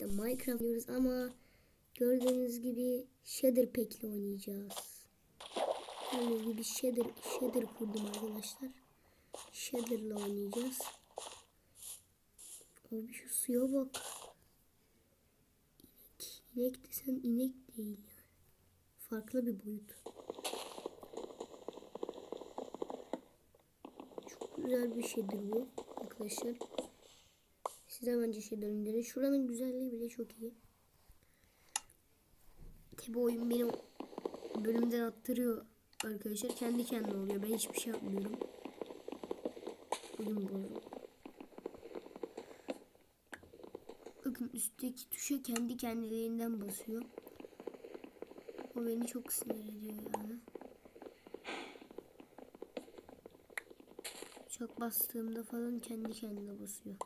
birlikte Minecraft oynuyoruz ama gördüğünüz gibi Shader Pack'le oynayacağız. Gördüğünüz gibi Shader, Shader kurdum arkadaşlar. Shader'la oynayacağız. Abi şu suya bak. İnek, inek desen inek değil yani. Farklı bir boyut. Çok güzel bir şeydir bu arkadaşlar. Size bence şeyden indirin. Şuranın güzelliği bile çok iyi. Tabi oyun beni bölümden attırıyor arkadaşlar. Kendi kendine oluyor. Ben hiçbir şey yapmıyorum. Oyun bozuldu. Bakın üstteki tuşa kendi kendiliğinden basıyor. O beni çok sinir ediyor yani. Çok bastığımda falan kendi kendine basıyor.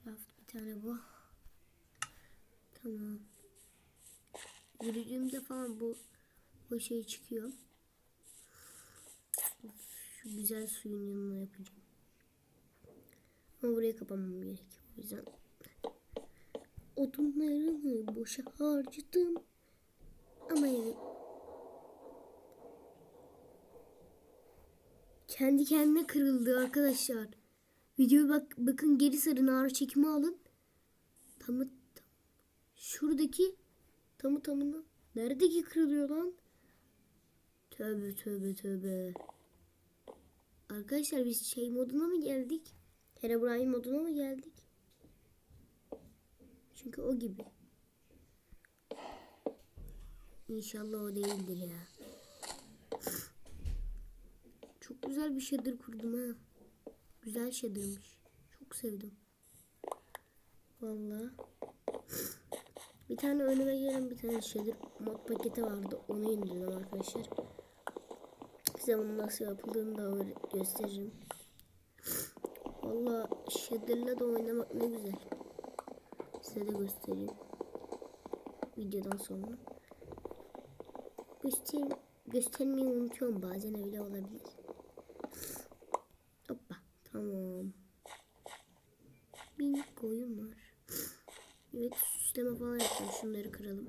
Bir tane craft, bir tane bu. Tamam. Yürüdüğümde falan bu bu şey çıkıyor. Şu güzel suyun yanına yapacağım. Ama burayı kapamam gerek. O yüzden odunlarımı boşa harcadım. Ama yani kendi kendine kırıldı arkadaşlar. Videoyu bak bakın geri sarın ağrı çekimi alın. Tamı tam, şuradaki tamı tamına neredeki kırılıyor lan? Tövbe tövbe tövbe. Arkadaşlar biz şey moduna mı geldik? Herobrine moduna mı geldik? Çünkü o gibi. İnşallah o değildir ya. Çok güzel bir shader kurdum ha. Güzel shader'mış. Çok sevdim. Vallahi. Bir tane önüme gelen bir tane shader mod paketi vardı. Onu indirdim arkadaşlar. Size bunun nasıl yapıldığını da gösteririm. Valla shader'la da oynamak ne güzel. Size de göstereyim. Videodan sonra. Göster göstermeyi unutuyorum bazen öyle olabilir. Tamam. Minik koyun var. Evet süsleme falan yapacağım. Şunları kıralım.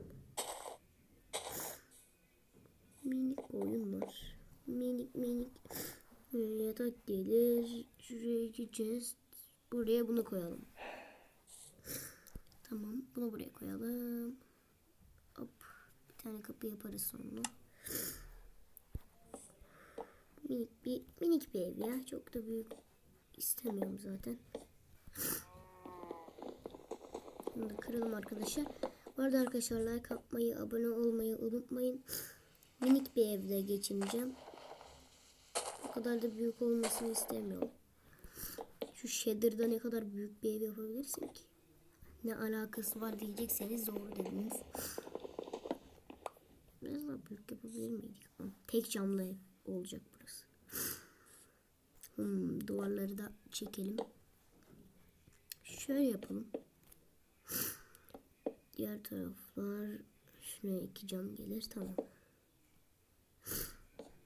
Minik koyun var. Minik minik. Yatak gelir. Şuraya gideceğiz. Buraya bunu koyalım. Tamam. Bunu buraya koyalım. Hop. Bir tane kapı yaparız sonra. Minik bir minik bir ev ya. Çok da büyük istemiyorum zaten. Bunu da kıralım arkadaşlar. Bu arada arkadaşlar like atmayı, abone olmayı unutmayın. Minik bir evde geçineceğim. O kadar da büyük olmasını istemiyorum. Şu shader'da ne kadar büyük bir ev yapabilirsin ki? Ne alakası var diyecekseniz doğru dediniz. Biraz daha büyük yapabilir miydik? Tek camlı ev olacak burası. Hmm, duvarları da çekelim. Şöyle yapalım. Diğer taraflar şuraya iki cam gelir. Tamam.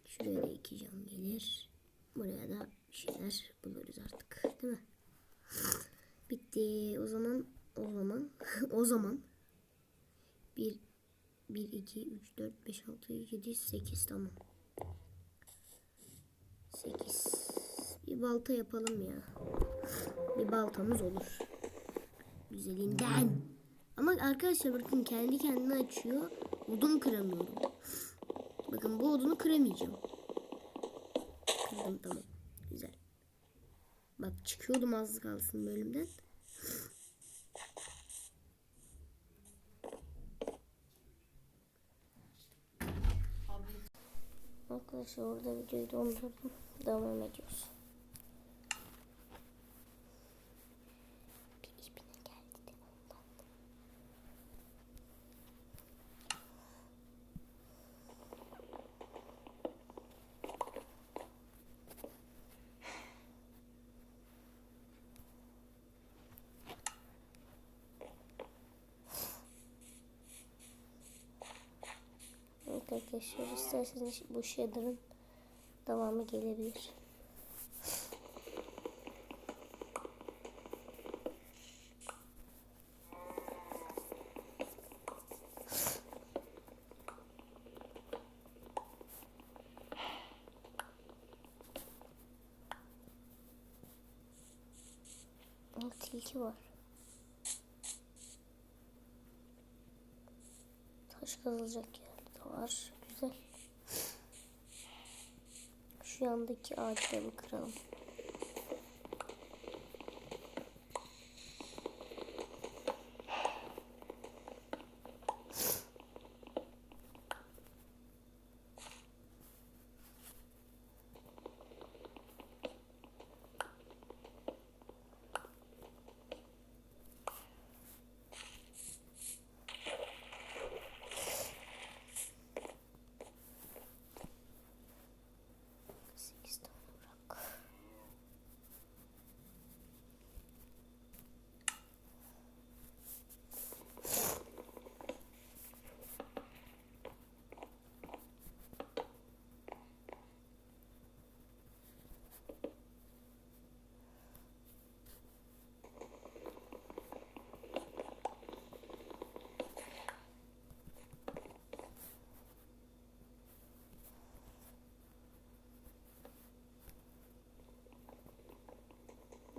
Şuraya da iki cam gelir. Buraya da şeyler buluruz artık. Değil mi? Bitti. O zaman o zaman o zaman 1 1 2 3 4 5 6 7 8 tamam. 8 bir balta yapalım ya. Bir baltamız olur. Güzelinden. Ama arkadaşlar bakın kendi kendine açıyor. Odun kıramıyorum. Bakın bu odunu kıramayacağım. Kırdım tamam. Güzel. Bak çıkıyordum az kalsın bölümden. Arkadaşlar orada videoyu dondurdum. Devam ediyoruz. arkadaşlar. İsterseniz bu shader'ın devamı gelebilir. tilki var. Taş kazılacak ya var. Güzel. Şu yandaki ağaçları kıralım.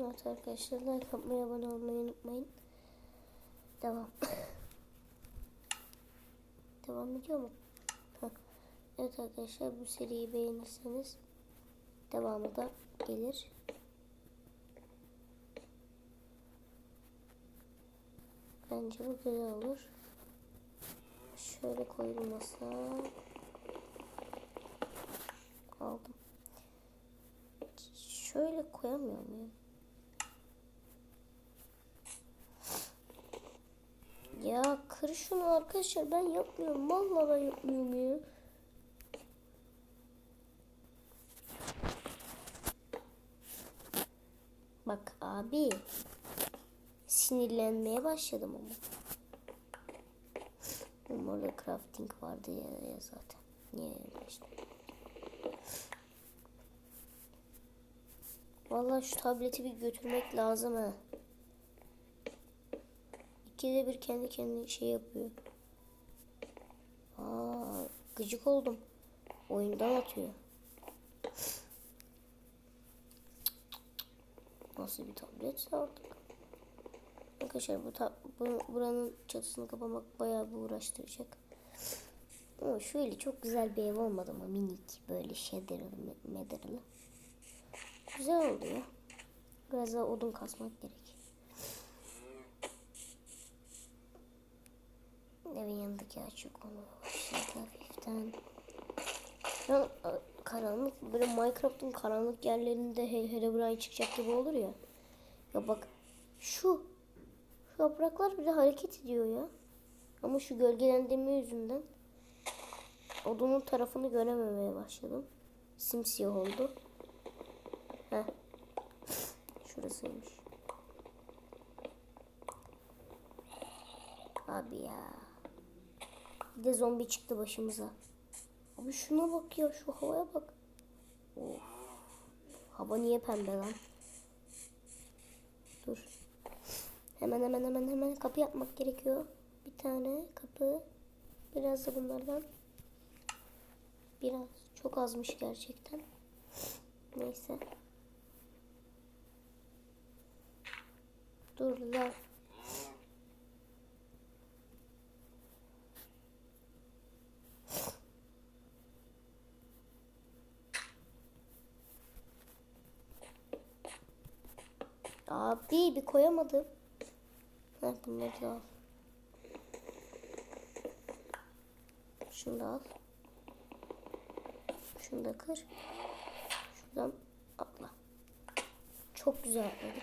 Evet arkadaşlar like yapmayı abone olmayı unutmayın. Devam. Devam ediyor mu? Evet arkadaşlar bu seriyi beğenirseniz devamı da gelir. Bence bu güzel olur. Şöyle koyulmasa aldım. Şöyle koyamıyor muyum? Ya kır şunu arkadaşlar ben yapmıyorum. Vallahi ben yapmıyorum ya. Bak abi. Sinirlenmeye başladım ama. Umarım crafting vardı ya, ya zaten. Niye yerleştim? Vallahi şu tableti bir götürmek lazım ha. İkide bir kendi kendine şey yapıyor. Aa, gıcık oldum. Oyundan atıyor. Nasıl bir tabletse artık. Arkadaşlar bu, ta bu buranın çatısını kapamak bayağı bir uğraştıracak. Ama şöyle çok güzel bir ev olmadı mı minik böyle şederlı mederlı. Güzel oldu ya. Biraz daha odun kasmak gerek. Evin yanındaki açık onu başladı hafiften. An a, karanlık böyle Minecraft'ın karanlık yerlerinde He- Herobrine çıkacak gibi olur ya. Ya bak şu şu yapraklar bile hareket ediyor ya. Ama şu gölgelendirme yüzünden odunun tarafını görememeye başladım. Simsiyah oldu. Heh. Şurasıymış. Abi ya. Bir de zombi çıktı başımıza. Abi şuna bak ya şu havaya bak. Of. Hava niye pembe lan? Dur. Hemen hemen hemen hemen kapı yapmak gerekiyor. Bir tane kapı. Biraz da bunlardan. Biraz. Çok azmış gerçekten. Neyse. Dur lan. Abi bir koyamadım. Heh, bunları da al. Şunu da al. Şunu da kır. Şuradan atla. Çok güzel atladık.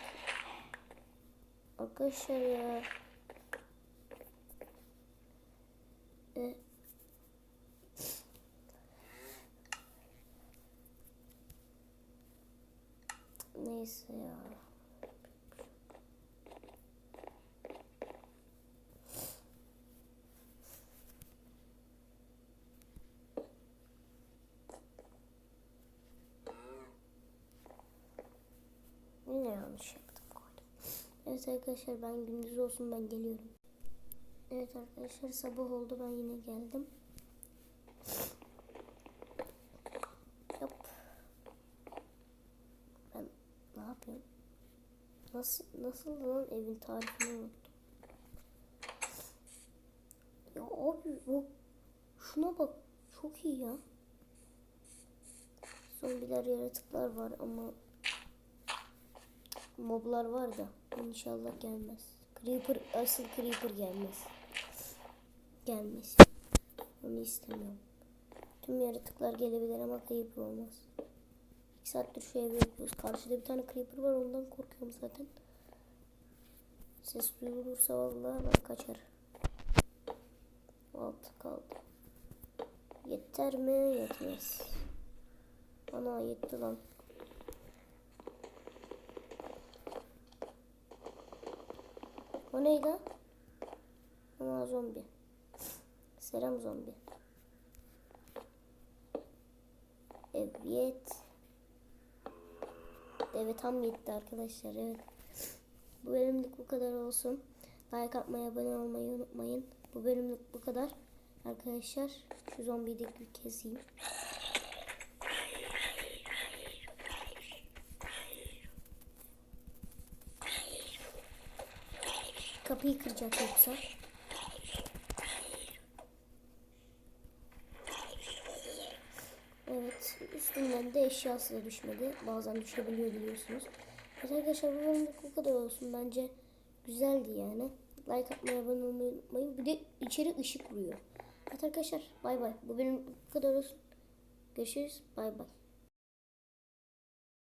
Arkadaşlar ya. E, Neyse ya. Evet arkadaşlar ben gündüz olsun ben geliyorum. Evet arkadaşlar sabah oldu ben yine geldim. Yap. Ben ne yapıyorum? Nasıl nasıl lan evin tarifini unuttum. Ya abi bu şuna bak çok iyi ya. Zombiler yaratıklar var ama moblar var da inşallah gelmez. Creeper asıl Creeper gelmez. Gelmez. Onu istemiyorum. Tüm yaratıklar gelebilir ama Creeper olmaz. İki saattir şu evi yapıyoruz. Karşıda bir tane Creeper var ondan korkuyorum zaten. Ses duyulursa vallahi ben kaçar. Altı kaldı. Yeter mi? Yetmez. Ana yetti lan. O neydi? Ana zombi. Selam zombi. Evet. Evet tam yetti arkadaşlar. Evet. Bu bölümlük bu kadar olsun. Like atmayı, abone olmayı unutmayın. Bu bölümlük bu kadar. Arkadaşlar şu zombiyi de keseyim. Kapıyı kıracak yoksa. Evet, üstünden de eşyası da düşmedi. Bazen düşebiliyor biliyorsunuz. Evet arkadaşlar bu bölümlük bu kadar olsun. Bence güzeldi yani. Like atmayı, abone olmayı unutmayın. Bir de içeri ışık vuruyor. Evet arkadaşlar bay bay. Bu bölüm bu kadar olsun. Görüşürüz. Bay bay.